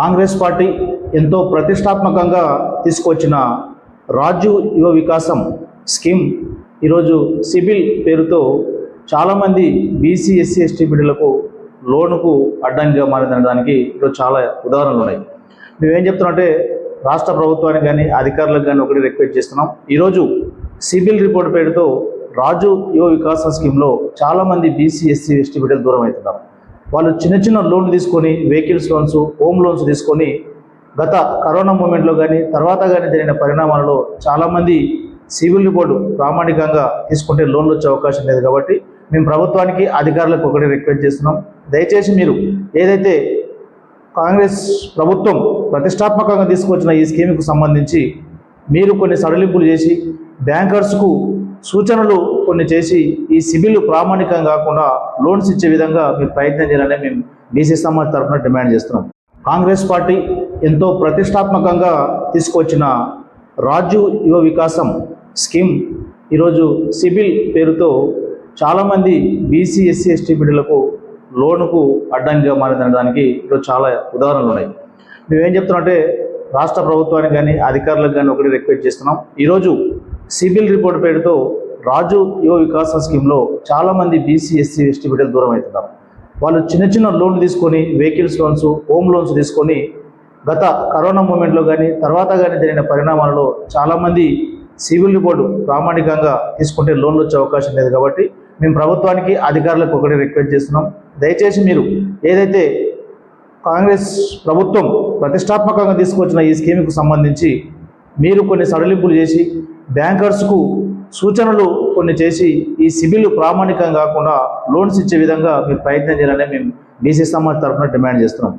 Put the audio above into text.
Congress party ఎంతో ప్రతిష్టాత్మకంగా తీసుకొచ్చిన రాజు యువ వికాసం స్కీమ్ ఈరోజు సిబిల్ పేరుతో చాలామంది బీసీ ఎస్సీ ఎస్టీ బిడ్డలకు లోనుకు అడ్డంగా మారిందనడానికి ఈరోజు చాలా ఉదాహరణలు ఉన్నాయి. మేమేం చెప్తున్నామంటే రాష్ట్ర ప్రభుత్వానికి కానీ అధికారులకు కానీ ఒకటి రిక్వెస్ట్ చేస్తున్నాం. ఈరోజు సిబిల్ రిపోర్ట్ పేరుతో రాజు యువ వికాస స్కీమ్లో చాలామంది బీసీ ఎస్సీ ఎస్టీ బిడ్డలు దూరం అవుతున్నారు. వాళ్ళు చిన్న చిన్న లోన్లు తీసుకొని వెహికల్స్ లోన్స్ హోమ్ లోన్స్ తీసుకొని గత కరోనా మూమెంట్లో కానీ తర్వాత కానీ జరిగిన పరిణామాలలో చాలామంది సివిల్ రిపోర్టు ప్రామాణికంగా తీసుకుంటే లోన్లు వచ్చే అవకాశం లేదు కాబట్టి మేము ప్రభుత్వానికి అధికారులకు ఒకటి రిక్వెస్ట్ చేస్తున్నాం. దయచేసి మీరు ఏదైతే కాంగ్రెస్ ప్రభుత్వం ప్రతిష్టాత్మకంగా తీసుకొచ్చిన ఈ స్కీమ్కు సంబంధించి మీరు కొన్ని సడలింపులు చేసి బ్యాంకర్స్కు సూచనలు కొన్ని చేసి ఈ సిబిల్ ప్రామాణికం కాకుండా లోన్స్ ఇచ్చే విధంగా మీరు ప్రయత్నం చేయాలని మేము బీసీ సమాజ్ తరఫున డిమాండ్ చేస్తున్నాం. కాంగ్రెస్ పార్టీ ఎంతో ప్రతిష్టాత్మకంగా తీసుకొచ్చిన రాజు యువ వికాసం స్కీమ్ ఈరోజు సిబిల్ పేరుతో చాలామంది బీసీ ఎస్సీ ఎస్టీ బిడ్డలకు లోనుకు అడ్డంగా మారిందనడానికి ఈరోజు చాలా ఉదాహరణలు ఉన్నాయి. మేమేం చెప్తున్నామంటే రాష్ట్ర ప్రభుత్వానికి కానీ అధికారులకు కానీ ఒకటి రిక్వెస్ట్ చేస్తున్నాం. ఈరోజు సిబిల్ రిపోర్ట్ పేరుతో రాజు యువ వికాస స్కీమ్లో చాలామంది బీసీ ఎస్సీ ఎస్టీ బిడ్డలు దూరం అవుతున్నారు వాళ్ళు చిన్న చిన్న లోన్లు తీసుకొని వెహికల్స్ లోన్స్ హోమ్ లోన్స్ తీసుకొని గత కరోనా మూమెంట్లో కానీ తర్వాత కానీ జరిగిన పరిణామాలలో చాలామంది సివిల్ రిపోర్టు ప్రామాణికంగా తీసుకుంటే లోన్లు వచ్చే అవకాశం లేదు కాబట్టి మేము ప్రభుత్వానికి అధికారులకు ఒకటి రిక్వెస్ట్ చేస్తున్నాం. దయచేసి మీరు ఏదైతే కాంగ్రెస్ ప్రభుత్వం ప్రతిష్టాత్మకంగా తీసుకొచ్చిన ఈ స్కీమ్కు సంబంధించి మీరు కొన్ని సడలింపులు చేసి బ్యాంకర్స్కు సూచనలు కొన్ని చేసి ఈ సిబిల్ ప్రామాణికం కాకుండా లోన్స్ ఇచ్చే విధంగా మీరు ప్రయత్నం చేయాలని మేము బీసీ సమాజ్ తరఫున డిమాండ్ చేస్తున్నాం.